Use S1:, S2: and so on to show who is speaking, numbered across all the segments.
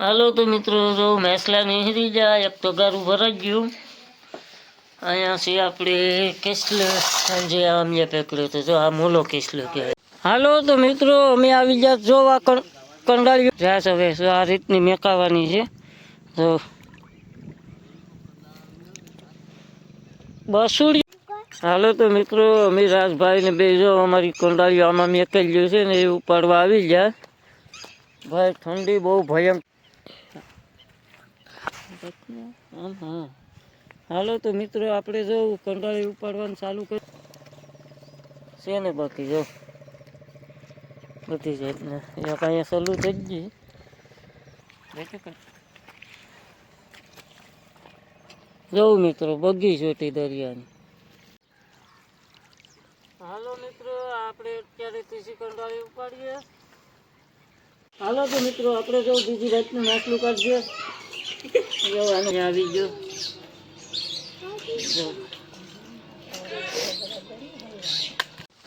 S1: હાલો તો મિત્રો, જો મેસલા નીહરી જાય, એક તો ગારું ભરાઈ ગયું. અહીંયા છે આપણે કેસલે, સાંજે આમ જે પેકડ્યો તો જો આ મોલો કેસલો કહેવાય. હાલો તો મિત્રો, અમે આવી જાત જોવા કંડાળી છે હવે આ રીતની મેકાવાની છે. તો બસુડી. હાલો તો મિત્રો, અમે રાજભાઈ ને બે જો, અમારી કંડાળીઓ આમાં મેકેલ્યું છે ને, એ ઉપાડવા આવી ગયા. ભાઈ, ઠંડી બહુ ભયંકર હા હાલો તો મિત્રો આપણે જો કંટાળી ઉપાડવાનું ચાલુ કરી છે ને બાકી જો. બધી જાતને એક અહીંયા સલું થઈ ગઈ જવું મિત્રો બગી ચોટી દરિયાની. હાલો મિત્રો આપણે અત્યારે તીસી કંટાળી ઉપાડીએ. હાલો તો મિત્રો આપણે જો બીજી રાતનું નાસલું કરજો. જો આને આવી ગયો.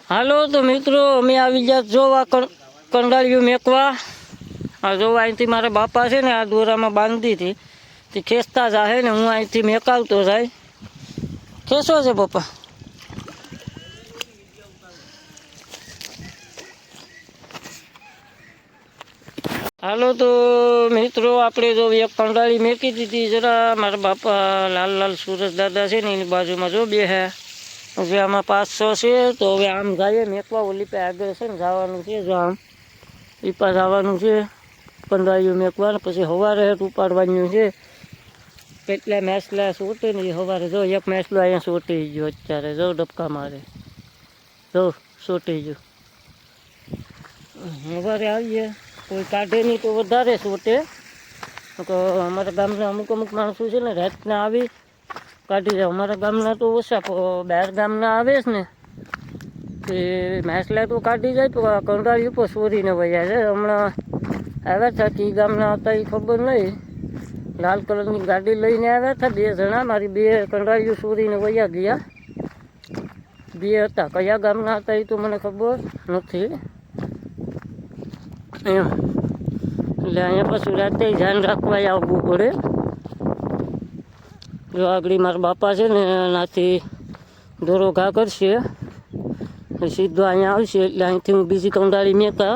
S1: હાલો તો મિત્રો અમે આવી ગયા જોવા કં- કંડાળીઓ મેકવા. આ જોવા અહીંથી મારા બાપા છે ને આ દોરામાં બાંધી હતી. તે ખેંચતા જાહે ને હું અહીંથી મેકાવતો જાય. ખેંચો છે પપ્પા હાલો તો મિત્રો, આપણે જો એક કંડાળી મેકી દીધી, જરા મારા બાપા લાલ લાલ સુરજ દાદા છે ને, એની બાજુમાં જો બે હે. હવે આમાં પાંચ છ છે, તો હવે આમ જાઈએ મેકવા, ઓલી પે આગળ છે ને જવાનું છે, જો આમ. ઈપા જવાનું છે કંડાળીઓ મેકવા, ને પછી સવારે હેઠ ઉપાડવાનું છે. કેટલા મેસલા સોટે ને સવારે જો, એક મેસલો અહીંયા સોટી ગયો અત્યારે, જો ડબકા મારે. જો સોટી ગયો. સવારે આવીએ. કોઈ કાઢે નહીં તો વધારે સોટે. તો અમારા ગામના અમુક અમુક માણસો છે ને રાતના આવી કાઢી જાય અમારા ગામના તો ઓછા બહાર ગામના આવે છે ને. તે માછલા તો કાઢી જાય તો કંટાળી ઉપર સોરીને વયા છે હમણાં આવ્યા હતા કે ગામના હતા એ ખબર નહીં. લાલ કલરની ગાડી લઈને આવ્યા હતા બે જણા. મારી બે કંટાળીઓ સોરીને વયા ગયા. બે હતા. કયા ગામના હતા એ તો મને ખબર નથી. એમ. એટલે અહીંયા પાછું રાતે ધ્યાન રાખવા આવવું પડે. જો આગળ મારા બાપા છે ને એનાથી દોરો ઘા કરશે. સીધો અહીંયા આવશે એટલે અહીંથી હું બીજી કંડાળી મહેતા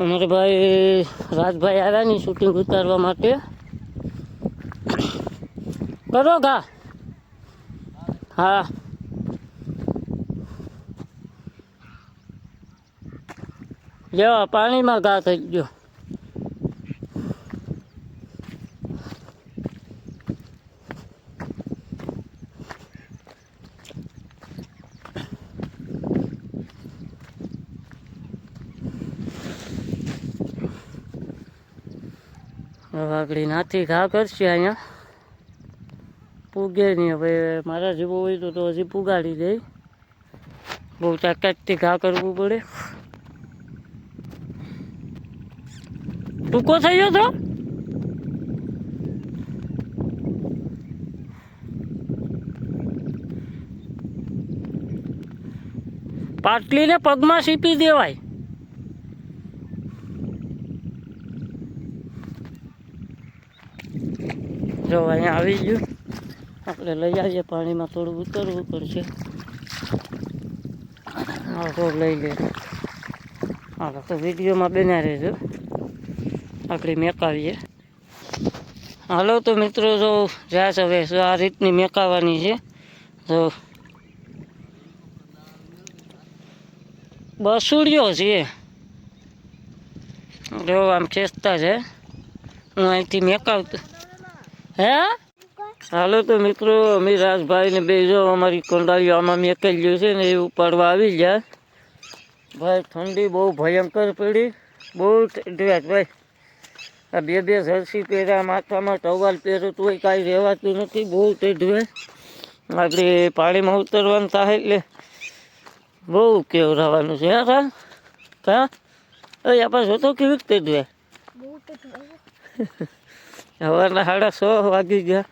S1: અમારા ભાઈ રાજભાઈ આવ્યા ની શૂટિંગ ઉતારવા માટે. કરો ઘા. હા. લેવા પાણીમાં ઘા થઈ ગયો. વાઘડી નાથી ઘા કરશે અહીંયા. પૂગે નહીં, હવે મારા જેવું હોય તો તો હજી પુગાડી દે. બહુ તાકાતથી ઘા કરવું પડે. ટૂંકો થઈ ગયો તો? પાટલીને પગમાં સીપી દેવાય. જો અહીંયા આવી ગયું. આપણે લઈ આવીએ પાણીમાં થોડું ઉતરવું પડશે. હા તો લઈ લે. હા તો વિડીયોમાં બન્યા રહેજો. આપણે મેકાવીએ હાલો તો મિત્રો, જો જાસ હવે આ રીતની મેકાવાની છે, તો બસુડિયો છે જો આમ ખેંચતા છે. હું અહીંથી મેકાવતો હે? હાલો તો મિત્રો અમે રાજભાઈને બે જો અમારી કંડાળીઓ આમાં મેકેલ્યું છે ને એ ઉપાડવા આવી ગયા. ભાઈ ઠંડી બહુ ભયંકર પડી. બહુ ડ્રેસ ભાઈ આ બે બે જર્સી પહેર્યા માથામાં ટવાલ પહેર્યું તોય કાંઈ રહેવાતું નથી. બહુ ડ્રેસ આપણે પાણીમાં ઉતરવાનું થાય એટલે બહુ કેવરાવાનું છે. હા કા? કા? અરે આપણે જોતો કેવી રીતે ડ્રેસ સવારના સાડા છ વાગી ગયા.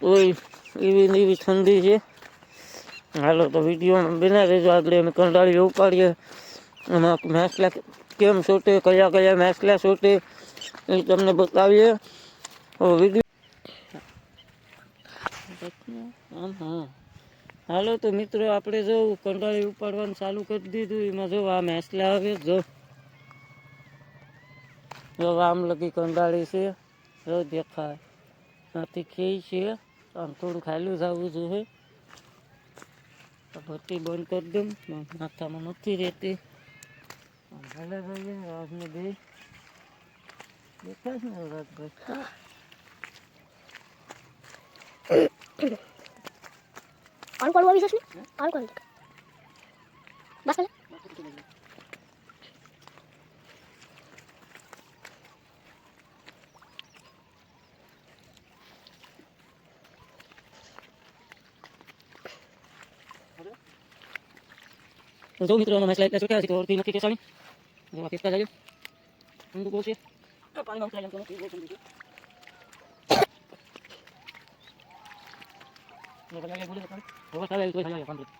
S1: કોઈ એવી ને એવી ઠંડી છે. હાલો તો વિડીયોમાં બના રહેજો આગળ અમે કંટાળીઓ ઉપાડીએ. એમાં મેસલા કેમ છૂટે, કયા કયા મેસલા છૂટે, એ તમને બતાવીએ. વીડિયો હાલો, તો મિત્રો, આપણે જો કંટાળી ઉપાડવાનું ચાલુ કરી દીધું, એમાં જો આ મેસલા આવે, જો. જો આમ લગી કંટાળી છે, જો દેખાય. નથી ખેઈ છે, આમ થોડું ખાયલું જવું જોઈએ. ભરતી બંધ કરી દઉં, માથામાં નથી રહેતી. Böyle böyle ağzını değil. Yeter mi Murat Bey?
S2: আর করবো বিশ্বাস নেই আর
S1: તો જો મિત્રો મેચ લાઈટ છૂટ્યા છે તો ઓરથી નથી કેસાણી જો આ કેસતા જાય હું તો બોલશે પાણીમાં ઉતરાય એમ તો નથી બોલ સમજી ને ભલે બોલે તો હવે સાહેબ તો થાય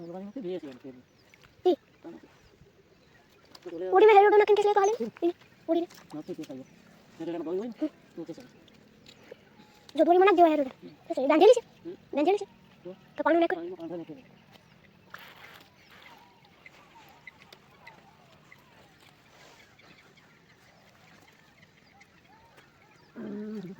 S1: હલવાની નથી બે છે એમ
S2: એ ઓડી મે હેરો ના કેસ લે તો હાલે ઓડી
S1: નથી કે થાય એટલે એમ ગોળી હોય ને તો કે ચાલે
S2: જો દોરી મના દેવા હેરો તો સહી દાંજેલી છે દાંજેલી છે તો પાણી નાખ
S1: પાણીમાં કાંઠા નથી હાલો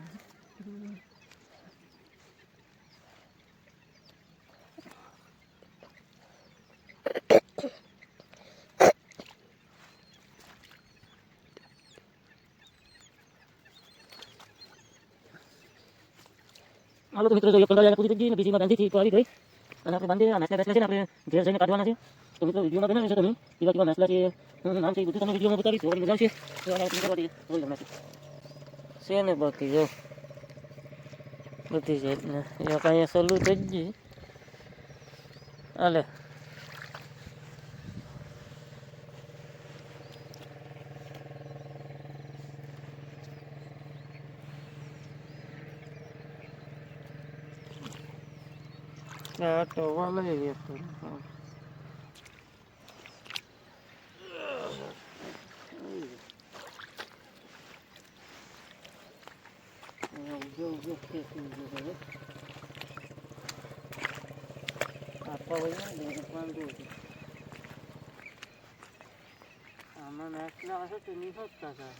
S1: તો મિત્રો જોઈએ કંટાળ્યા પૂરી થઈ ગઈ બીજીમાં બાંધીથી આવી ગઈ. અને આપણે બાંધી આ મેસલા બેસલા છે આપણે ઘેર જઈને કાઢવાના છે. તો મિત્રો વિડીયોમાં બનાવી છે તમે. કેવા કેવા મેસલા છે નામ છે બધું તમને વિડીયોમાં બતાવીશ. મજા આવશે. છે ને બાકી જો બધી જાતના એક અહીંયા સલું થઈ જ ગઈ હાલે આ તો વાલે હતો આમાં મેચના હશે તો નહીં હોતા હતા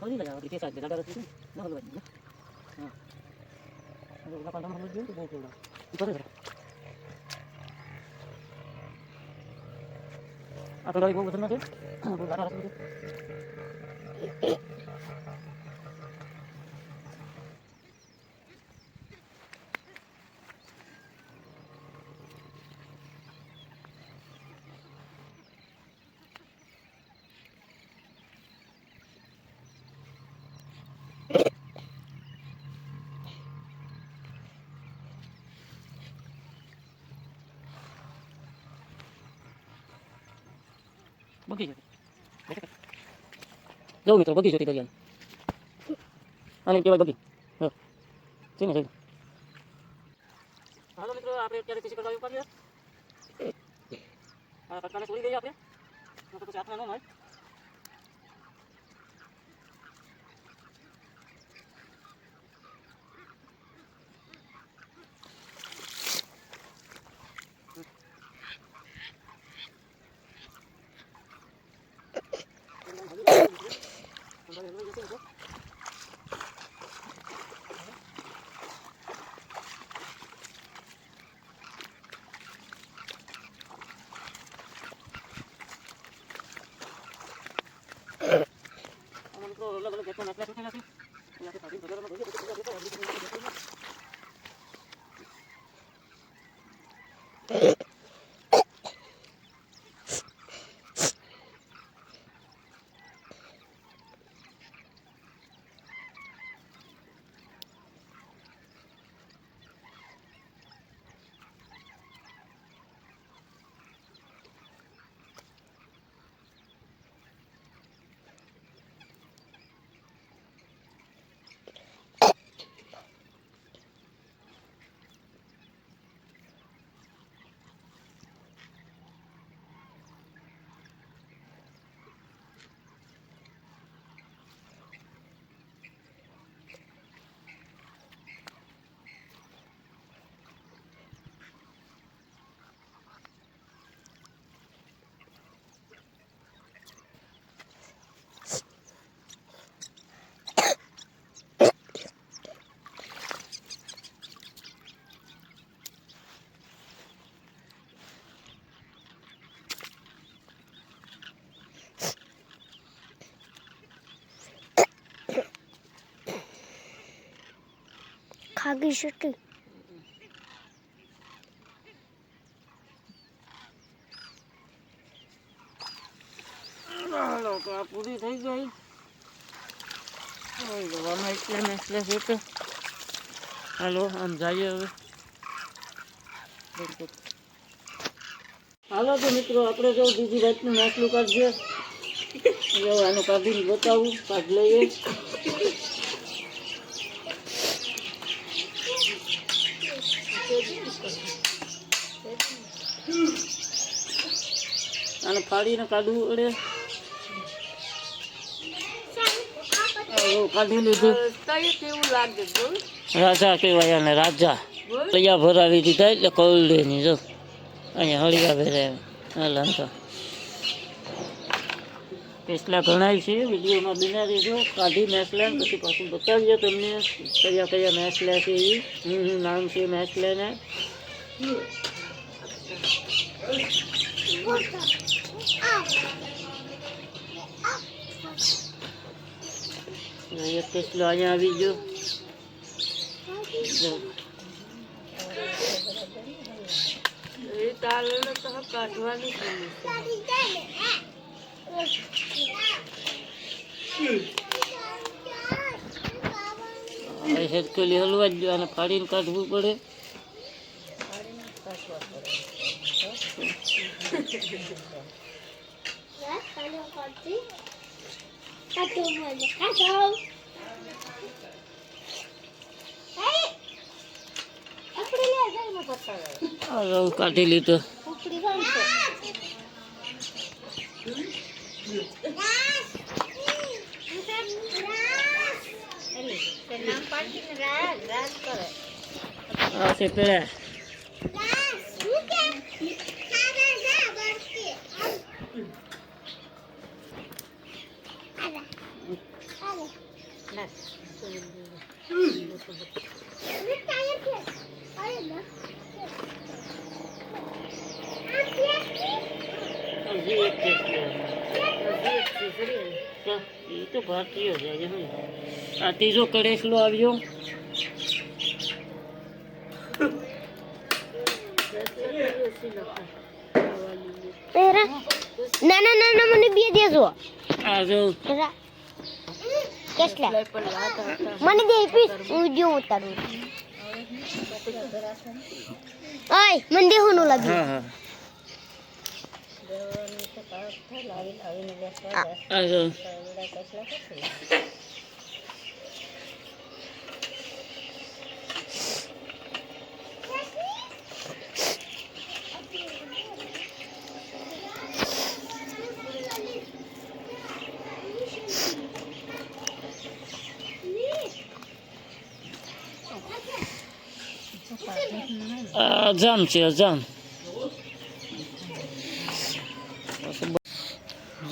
S1: કઈ ગયા રીતે સાહેબ દાદા રસી ન બહુ થોડા તો નથી જવું મિત્રો બગીચો થી દરિયાનો અને કહેવાય બગી હા. છે ને હાલો મિત્રો આપણે અત્યારે પીસી કરવા ઉપર આ પટકાને છોડી દઈએ આપણે. નકર પછી હાથમાં ન 되는 거죠?
S2: ખાગી સિટી
S1: હાલો, તો આ પૂરી થઈ ગઈ દવામાં છે કે હાલો, આમ જઈએ હવે. હાલો તો મિત્રો, આપણે જો બીજી રાતનું નાસ્તું કાઢીએ. આનું કાઢીને બતાવું, કાઢ લઈએ. આને ફાડીને કાઢવું પડે. કાઢી લીધું. રાજા કહેવાય અને રાજા. તૈયાર ભરાવી દીધા એટલે કવડેની જો. અહીંયા હળિયા ભેરે હાલ તો પેસલા ઘણાય છે વિડીયોમાં બિના જો કાઢી મેસલા પછી પાછું બતાવીએ તમને કયા કયા મેસલા છે એ હું નામ છે મેસલાના એક પેસલો અહીંયા આવી ગયો. જો. હવે હેરકેલી હલવા જ અને ફાડીને કાઢવું પડે. કાઢી લીધો. આ છે પેલા હજી એક પેસલો હા, તો ભારતીય છે હજી નહીં. આ ત્રીજો કડેસલો આવ્યો.
S2: ના ના ના ના મને બે દેજો.
S1: આ જો.
S2: કેટલા? મને દે પીસ. હું જો ઉતારું ઓય મને દે લાગ્યું.
S1: હા હા. આ જો આ અજામ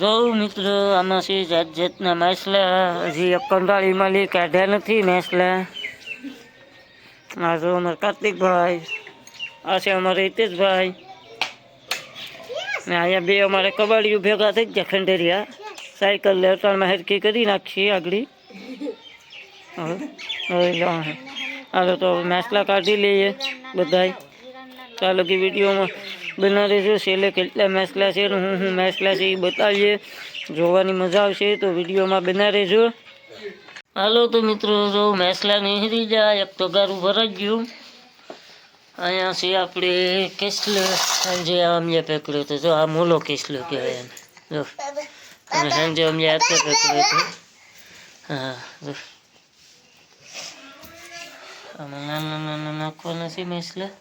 S1: છે અજામ જો મિત્રો, આમાં છે જાત જાતના માછલા, હજી એક કંટાળીમાં લઈ કાઢ્યા નથી માછલા. આ જો અમારા કાર્તિકભાઈ આ છે અમારા હિતેશભાઈ. ને અહીંયા બે અમારે કબાડીઓ ભેગા થઈ ગયા ખંડેરિયા. સાયકલ લેટાણમાં હેરકી કરી નાખીએ આગળ. હવે હવે જાઓ. હાલો તો હવે માછલા કાઢી લઈએ બધાય. ચાલો કે વિડીયોમાં બના રહેજો છેલ્લે કેટલા મેસલા છે અને હું હું મેસલા છે એ બતાવીએ. જોવાની મજા આવશે તો વિડીયોમાં બના રહેજો હાલો તો મિત્રો, જો મેસલા નીહરી જાય, એક તો ગારું ભરાઈ ગયું. અહીંયા છે આપણે કેસલો સાંજે અમને પકડ્યો તો જો આ મોલો કેસલો કહેવાય એને. જો. અને સાંજે અમને હાથે પકડ્યો તો હા, જો. આમાં નાના નાના નાખવાના છે મેસલા